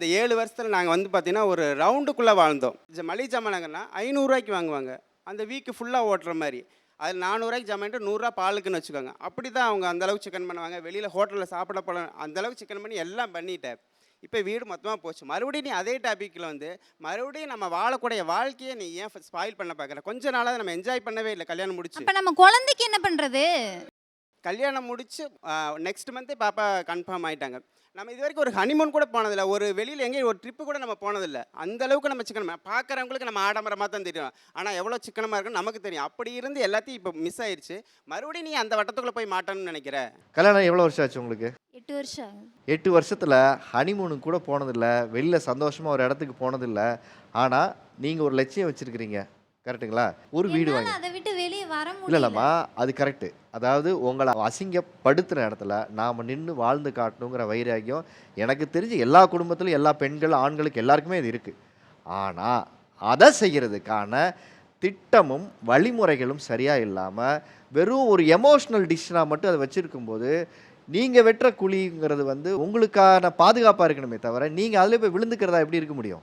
இந்த ஏழு வருஷத்தில் நாங்கள் வந்து பார்த்தீங்கன்னா ஒரு ரவுண்டுக்குள்ளே வாழ்ந்தோம். இந்த மளிகை ஜாமானங்கன்னா ஐநூறுரூவாய்க்கு வாங்குவாங்க. அந்த வீக்கு ஃபுல்லாக ஓட்டுற மாதிரி. அது நானூறுரூவாய்க்கு ஜாமான்ட்டு நூறுரூவா பாலுக்குன்னு வச்சுக்கோங்க. அப்படி தான் அவங்க அந்தளவுக்கு சிக்கன் பண்ணுவாங்க. வெளியில் ஹோட்டலில் சாப்பிட போல அந்த அளவுக்கு சிக்கன் பண்ணி எல்லாம் பண்ணிட்டேன். இப்போ வீடு மொத்தமாக போச்சு. மறுபடியும் நீ அதே டாப்பிக்கில் வந்து மறுபடியும் நம்ம வாழக்கூடிய வாழ்க்கையை நீ ஏன் ஸ்பாயில் பண்ண பார்க்குற கொஞ்ச நாளாக நம்ம என்ஜாய் பண்ணவே இல்லை. கல்யாணம் முடிச்சு. இப்போ நம்ம குழந்தைக்கு என்ன பண்ணுறது கல்யாணம் முடிச்சு நெக்ஸ்ட் மந்த்தே பாப்பா கன்ஃபார்ம் ஆயிட்டாங்க. நம்ம இது வரைக்கும் ஒரு ஹனிமூன் கூட போனதில்ல. ஒரு வெளியில் எங்கேயும் ஒரு ட்ரிப்பு கூட நம்ம போனதில்ல. அந்த அளவுக்கு நம்ம சிக்கன் பார்க்குறவங்களுக்கு நம்ம ஆடம்பரமாக தான் தெரியும். ஆனால் எவ்வளோ சிக்கனமாக இருக்குன்னு நமக்கு தெரியும். அப்படி இருந்து எல்லாத்தையும் இப்போ மிஸ் ஆயிடுச்சு மறுபடியும் நீ அந்த வட்டத்துக்குள்ளே போய் மாட்டணும்னு நினைக்கிற? கல்யாணம் எவ்வளோ வருஷம் ஆச்சு உங்களுக்கு? எட்டு வருஷம். எட்டு வருஷத்தில் ஹனிமூனுக்கு கூட போனதில்ல. வெளியில் சந்தோஷமாக ஒரு இடத்துக்கு போனதில்ல. ஆனால் நீங்கள் ஒரு லட்சியம் வச்சுருக்கிறீங்க. கரெக்ட்டுங்களா? ஒரு வீடு வாங்கி. அதை விட்டு வர முடியல அது கரெக்டு அதாவது உங்களை அசிங்கப்படுத்துகிற இடத்துல நாம் நின்று வாழ்ந்து காட்டணுங்கிற வைராக்கியம் எனக்கு தெரிஞ்சு எல்லா குடும்பத்திலும் எல்லா பெண்கள் ஆண்களுக்கு எல்லாருக்குமே இது இருக்குது ஆனால் அதை செய்கிறதுக்கான திட்டமும் வழிமுறைகளும் சரியாக இல்லாமல் வெறும் ஒரு எமோஷ்னல் டிஷ்ஷனாக மட்டும் அதை வச்சுருக்கும்போது நீங்கள் வெட்டுற குழிங்கிறது வந்து உங்களுக்கான பாதுகாப்பாக இருக்கணுமே தவிர நீங்கள் அதில் போய் விழுந்துக்கிறதா எப்படி இருக்க முடியும்?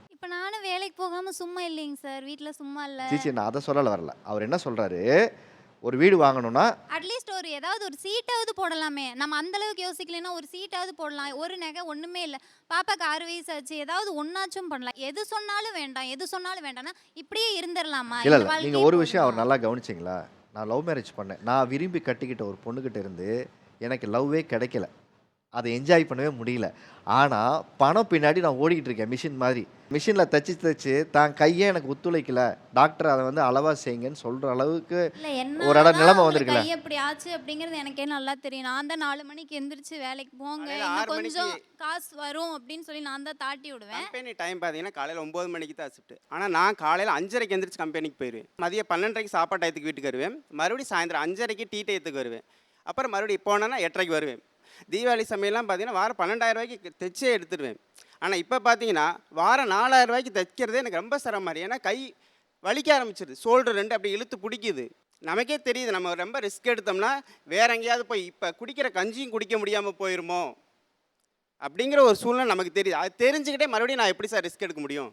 சும்மா இல்லைங்க சார். வீட்ல சும்மா இல்ல. சீச்சி நான் அதை சொல்லல வரல. அவர் என்ன சொல்கிறாரு ஒரு வீடு வாங்கணும்னா அட்லீஸ்ட் ஒரு ஏதாவது ஒரு சீட்டாவது போடலாமே. நம்ம அந்த அளவுக்கு யோசிக்கலைன்னா ஒரு சீட்டாவது போடலாம். ஒரு நகை ஒண்ணுமே இல்ல. பாப்பாக்கு ஆறு வயசு ஆச்சு. ஏதாவது ஒன்னாச்சும் பண்ணலாம். எது சொன்னாலும் வேண்டாம். எது சொன்னாலும் வேண்டாம்னா இப்படியே இருந்துடலாமா இல்லை இல்லை. வாழ்க்கையே ஒரு விஷயம் அவர்? நல்லா கவனிச்சிங்களா? நான் லவ் மேரேஜ் பண்ணேன். நான் விரும்பி கட்டிக்கிட்ட ஒரு பொண்ணுக்கிட்ட இருந்து எனக்கு லவ்வே கிடைக்கல. அதை என்ஜாய் பண்ணவே முடியல. ஆனால் பணம் பின்னாடி நான் ஓடிக்கிட்டு இருக்கேன் மிஷின் மாதிரி மிஷினில் தச்சு தச்சு தான் கையே எனக்கு ஒத்துழைக்கல. டாக்டர் அதை வந்து அளவாக செய்யுங்கன்னு சொல்கிற அளவுக்கு இல்ல என்ன ஒரு இடம் நிலைமை வந்திருக்குல்ல? கை எப்படி ஆச்சு அப்படிங்கிறது எனக்கே நல்லா தெரியும். நான் தான் நாலு மணிக்கு எந்திரிச்சு வேலைக்கு போங்க கொஞ்சம் காசு வரும் அப்படின்னு சொல்லி நான் தான் தாட்டி விடுவேன். கம்பெனி டைம் பார்த்தீங்கன்னா காலையில் ஒம்பது மணிக்கு தான் ஷிஃப்ட் ஆனால் நான் காலையில் அஞ்சரைக்கு எந்திரிச்சு கம்பெனிக்கு போயிடுவேன் மதியம் பன்னெண்டரைக்கு சாப்பாடு டயத்துக்கு வீட்டுக்கு வருவேன். மறுபடியும் சாயந்தரம் அஞ்சரைக்கு டீ டயத்துக்கு வருவேன். அப்புறம் மறுபடியும் போனேன்னா எட்டரைக்கு வருவேன். தீபாவளி சமையல்லாம் பார்த்தீங்கன்னா வாரம் பன்னெண்டாயிரம் ரூபாய்க்கு தைச்சே எடுத்துடுவேன். ஆனால் இப்போ பார்த்தீங்கன்னா வாரம் நாலாயிரம் ரூபாய்க்கு தைக்கிறதே எனக்கு ரொம்ப சிரமம் மாதிரி. ஏன்னா கை வலிக்க ஆரம்பிச்சிருது. ஷோல்டர் ரெண்டு அப்படி இழுத்து பிடிக்குது. நமக்கே தெரியுது. நம்ம ரொம்ப ரிஸ்க் எடுத்தோம்னா வேற எங்கேயாவது போய் இப்போ குடிக்கிற கஞ்சியும் குடிக்க முடியாமல் போயிருமோ? அப்படிங்கிற ஒரு சூழ்நிலை நமக்கு தெரியுது. அது தெரிஞ்சுக்கிட்டே மறுபடியும் நான் எப்படி சார் ரிஸ்க் எடுக்க முடியும்?